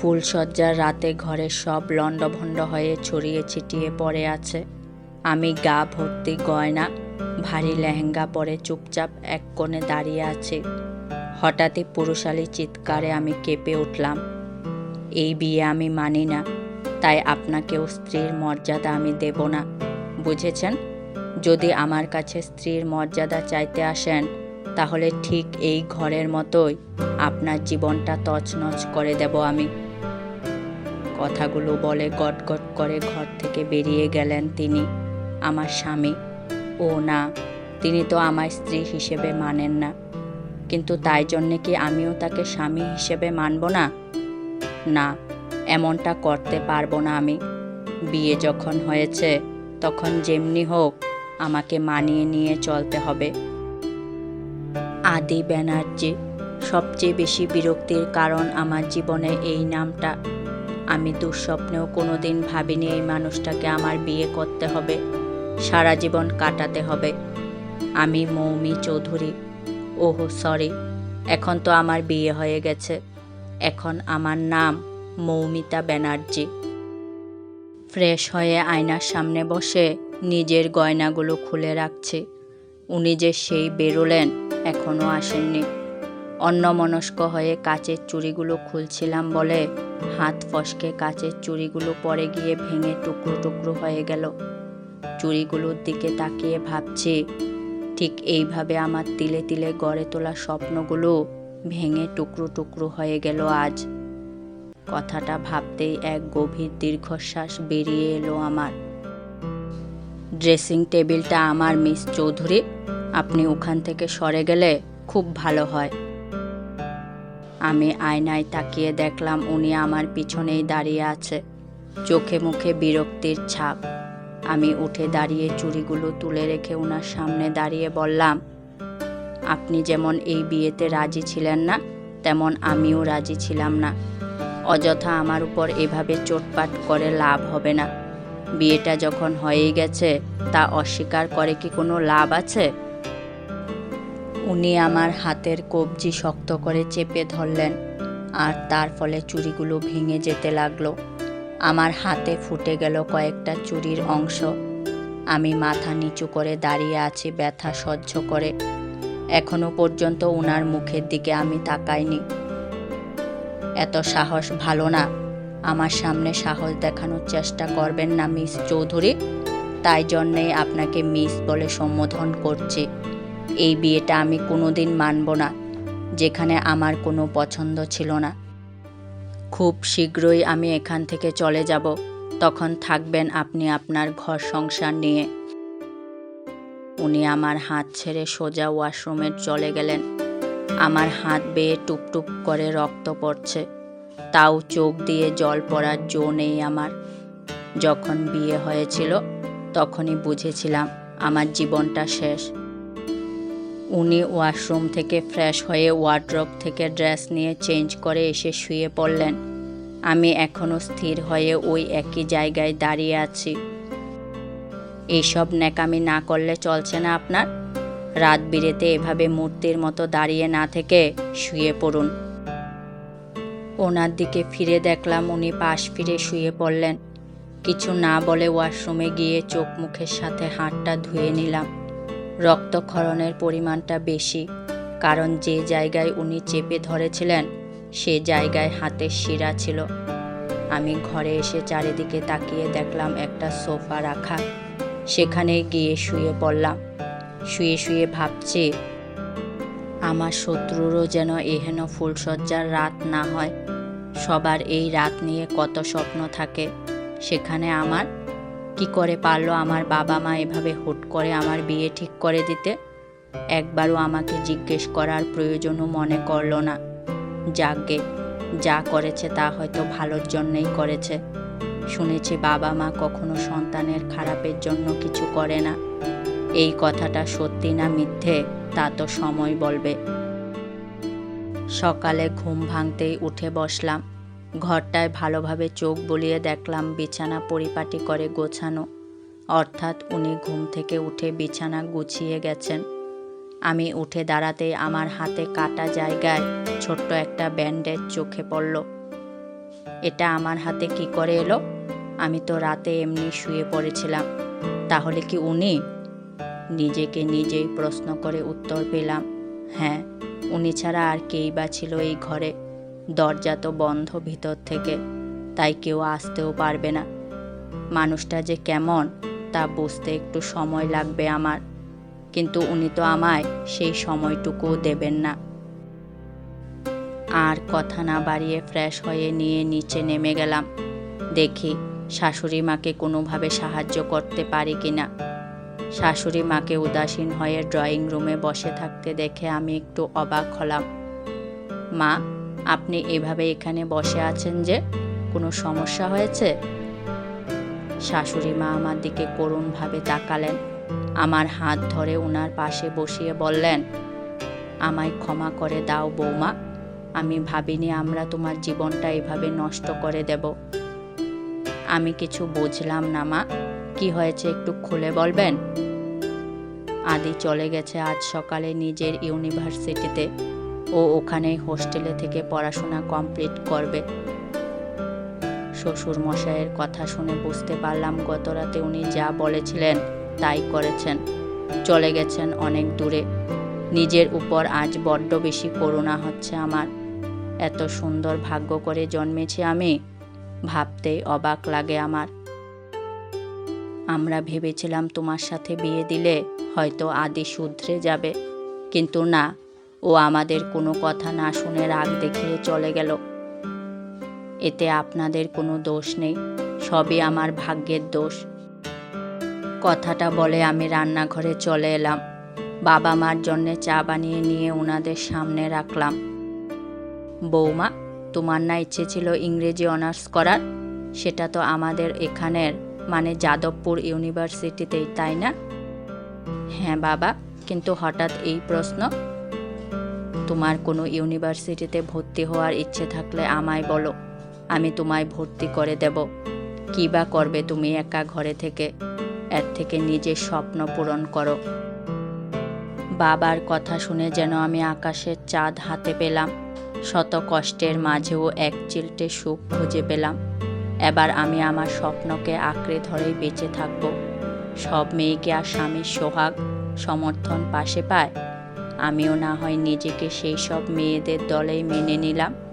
ফুলশয্যার রাতে ঘরের সব লণ্ডভণ্ড হয়ে ছড়িয়ে ছিটিয়ে পড়ে আছে। আমি গা ভর্তি গয়না, ভারী লেহেঙ্গা পরে চুপচাপ এক কোণে দাঁড়িয়ে আছি। হঠাৎই পুরুষালী চিৎকারে আমি কেঁপে উঠলাম। এই বিয়ে আমি মানি না, তাই আপনাকেও স্ত্রীর মর্যাদা আমি দেব না, বুঝেছেন? যদি আমার কাছে স্ত্রীর মর্যাদা চাইতে আসেন, তাহলে ঠিক এই ঘরের মতোই আপনার জীবনটা তছনছ করে দেব আমি। কথাগুলো বলে গটগট করে ঘর থেকে বেরিয়ে গেলেন তিনি, আমার স্বামী। ও না, তিনি তো আমার স্ত্রী হিসেবে মানেন না। কিন্তু তাই জন্যে কি আমিও তাকে স্বামী হিসেবে মানব না? না, এমনটা করতে পারব না আমি। বিয়ে যখন হয়েছে, তখন যেমনি হোক আমাকে মানিয়ে নিয়ে চলতে হবে। আদি ব্যানার্জি, সবচেয়ে বেশি বিরক্তির কারণ আমার জীবনে এই নামটা। আমি দুঃস্বপ্নেও কোনো দিন ভাবিনি এই মানুষটাকে আমার বিয়ে করতে হবে। সারা জীবন কাটাতে হবে। আমি মৌমি চৌধুরী। ওহো, সরি। এখন তো আমার বিয়ে হয়ে গেছে। এখন আমার নাম মৌমিতা ব্যানার্জি। ফ্রেশ হয়ে আয়নার সামনে বসে নিজের গয়নাগুলো খুলে রাখছি। উনি যে সেই বেরোলেন এখনও আসেননি। অন্যমনস্ক হয়ে কাচের চুড়িগুলো খুলছিলাম বলে হাত ফসকে কাচের চুড়িগুলো পরে গিয়ে ভেঙে টুকরো টুকরো হয়ে গেল। চুড়িগুলোর দিকে তাকিয়ে ভাবছি, ঠিক এইভাবে আমার তিলে তিলে গড়ে তোলা স্বপ্নগুলো ভেঙে টুকরো টুকরো হয়ে গেল আজ। কথাটা ভাবতেই এক গভীর দীর্ঘশ্বাস বেরিয়ে এলো আমার। ড্রেসিং টেবিলটা আমার, মিস চৌধুরী, আপনি ওখান থেকে সরে গেলে খুব ভালো হয়। আমি আয়নায় তাকিয়ে দেখলাম উনি আমার পিছনেই দাঁড়িয়ে আছে। চোখে মুখে বিরক্তির ছাপ। আমি উঠে দাঁড়িয়ে চুড়িগুলো তুলে রেখে ওনার সামনে দাঁড়িয়ে বললাম, আপনি যেমন এই বিয়েতে রাজি ছিলেন না, তেমন আমিও রাজি ছিলাম না। অযথা আমার উপর এভাবে চোটপাট করে লাভ হবে না। বিয়েটা যখন হয়েই গেছে, তা অস্বীকার করে কি কোনো লাভ আছে? উনি আমার হাতের কবজি শক্ত করে চেপে ধরলেন, আর তার ফলে চুরিগুলো ভেঙে যেতে লাগল। আমার হাতে ফুটে গেল কয়েকটা চুরির অংশ। আমি মাথা নিচু করে দাঁড়িয়ে আছি ব্যথা সহ্য করে। এখনও পর্যন্ত ওনার মুখের দিকে আমি তাকাইনি। এত সাহস ভালো না। আমার সামনে সাহস দেখানোর চেষ্টা করবেন না, মিস চৌধুরী। তাই জন্যেই আপনাকে মিস বলে সম্বোধন করছি। এই বিয়েটা আমি কোনোদিন মানব না, যেখানে আমার কোনো পছন্দ ছিল না। খুব শীঘ্রই আমি এখান থেকে চলে যাব, তখন থাকবেন আপনি আপনার ঘর সংসার নিয়ে। উনি আমার হাত ছেড়ে সোজা ওয়াশরুমে চলে গেলেন। আমার হাত বেয়ে টুপটুপ করে রক্ত পড়ছে, তাও চোখ দিয়ে জল পড়ার জো নেই আমার। যখন বিয়ে হয়েছিল, তখনই বুঝেছিলাম আমার জীবনটা শেষ। উনি ওয়াশরুম থেকে ফ্রেশ হয়ে ওয়ার্ড্রপ থেকে ড্রেস নিয়ে চেঞ্জ করে এসে শুয়ে পড়লেন। আমি এখনও স্থির হয়ে ওই একই জায়গায় দাঁড়িয়ে আছি। এইসব ন্যাকামি না করলে চলছে না আপনার? রাত বিরেতে এভাবে মূর্তির মতো দাঁড়িয়ে না থেকে শুয়ে পড়ুন। ওনার দিকে ফিরে দেখলাম উনি পাশ ফিরে শুয়ে পড়লেন। কিছু না বলে ওয়াশরুমে গিয়ে চোখ মুখের সাথে হাতটা ধুয়ে নিলাম। রক্তক্ষরণের পরিমাণটা বেশি, কারণ যে জায়গায় উনি চেপে ধরেছিলেন, সে জায়গায় হাতের শিরা ছিল। আমি ঘরে এসে চারিদিকে তাকিয়ে দেখলাম একটা সোফা রাখা। সেখানে গিয়ে শুয়ে পড়লাম। শুয়ে শুয়ে ভাবছি, আমার শত্রুরও যেন এহেন ফুলসজ্জার রাত না হয়। সবার এই রাত নিয়ে কত স্বপ্ন থাকে, সেখানে আমার কি করে পারল আমার বাবা মা এভাবে হুট করে আমার বিয়ে ঠিক করে দিতে? একবারও আমাকে জিজ্ঞেস করার প্রয়োজনও মনে করল না। যাকগে যা করেছে তা হয়তো ভালোর জন্যই করেছে। শুনেছি বাবা মা কখনো সন্তানের খারাপের জন্য কিছু করে না। এই কথাটা সত্যি না মিথ্যে, তা তো সময় বলবে। সকালে ঘুম ভাঙতেই উঠে বসলাম। ঘরটায় ভালোভাবে চোখ বুলিয়ে দেখলাম বিছানা পরিপাটি করে গোছানো। অর্থাৎ উনি ঘুম থেকে উঠে বিছানা গুছিয়ে গেছেন। আমি উঠে দাঁড়াতে আমার হাতে কাটা জায়গায় ছোট্ট একটা ব্যান্ডেজ চোখে পড়ল। এটা আমার হাতে কি করে এলো? আমি তো রাতে এমনি শুয়ে পড়েছিলাম। তাহলে কি উনি? নিজেকে নিজেই প্রশ্ন করে উত্তর পেলাম হ্যাঁ উনি ছাড়া আর কেই বা ছিল এই ঘরে? দরজা তো বন্ধ ভিতর থেকে, তাই কেউ আসতেও পারবে না। মানুষটা যে কেমন, তা বুঝতে একটু সময় লাগবে আমার। কিন্তু উনি তো আমায় সেই সময়টুকুও দেবেন না। আর কথা না বাড়িয়ে ফ্রেশ হয়ে নিয়ে নিচে নেমে গেলাম। দেখি শাশুড়ি মাকে কোনোভাবে সাহায্য করতে পারি কি না শাশুড়ি মাকে উদাসীন হয়ে ড্রয়িং রুমে বসে থাকতে দেখে আমি একটু অবাক হলাম। মা আপনি এভাবে এখানে বসে আছেন যে কোনো সমস্যা হয়েছে? শাশুড়ি মা আমার দিকে করুণভাবে তাকালেন। আমার হাত ধরে ওনার পাশে বসিয়ে বললেন, আমায় ক্ষমা করে দাও বৌমা। আমি ভাবিনি আমরা তোমার জীবনটা এভাবে নষ্ট করে দেব। আমি কিছু বুঝলাম না মা। কি হয়েছে একটু খুলে বলবেন? আদি চলে গেছে আজ সকালে নিজের ইউনিভার্সিটিতে। ও ওখানেই হোস্টেলে থেকে পড়াশোনা কমপ্লিট করবে। শ্বশুর মশাইয়ের কথা শুনে বুঝতে পারলাম গত রাতে উনি যা বলেছিলেন তাই করেছেন। চলে গেছেন অনেক দূরে। নিজের উপর আজ বড্ড বেশি করুণা হচ্ছে আমার। এত সুন্দর ভাগ্য করে জন্মেছি আমি ভাবতেই অবাক লাগে আমার। আমরা ভেবেছিলাম তোমার সাথে বিয়ে দিলে হয়তো আদি শুধরে যাবে, কিন্তু না ও আমাদের কোনো কথা না শুনে রাগ দেখিয়ে চলে গেল। এতে আপনাদের কোনো দোষ নেই, সবই আমার ভাগ্যের দোষ। কথাটা বলে আমি রান্নাঘরে চলে এলাম। বাবা মার জন্যে চা বানিয়ে নিয়ে ওনাদের সামনে রাখলাম। বৌমা, তোমার না ইচ্ছে ছিল ইংরেজি অনার্স করার? সেটা তো আমাদের এখানের মানে যাদবপুর ইউনিভার্সিটিতেই, তাই না? হ্যাঁ বাবা, কিন্তু হঠাৎ এই প্রশ্ন তোমার কোনো ইউনিভার্সিটিতে ভর্তি হওয়ার ইচ্ছে থাকলে আমায় বলো। আমি তোমায় ভর্তি করে দেব। কী বা করবে তুমি একা ঘরে থেকে? এর থেকে নিজের স্বপ্ন পূরণ করো। বাবার কথা শুনে যেন আমি আকাশের চাঁদ হাতে পেলাম। শত কষ্টের মাঝেও এক চিলটে সুখ খুঁজে পেলাম। এবার আমি আমার স্বপ্নকে আঁকড়ে ধরেই বেঁচে থাকব। সব মেয়েকে আর স্বামীর সোহাগ সমর্থন পাশে পায়? আমিও না হয় নিজেকে সেই সব মেয়েদের দলেই মেনে নিলাম।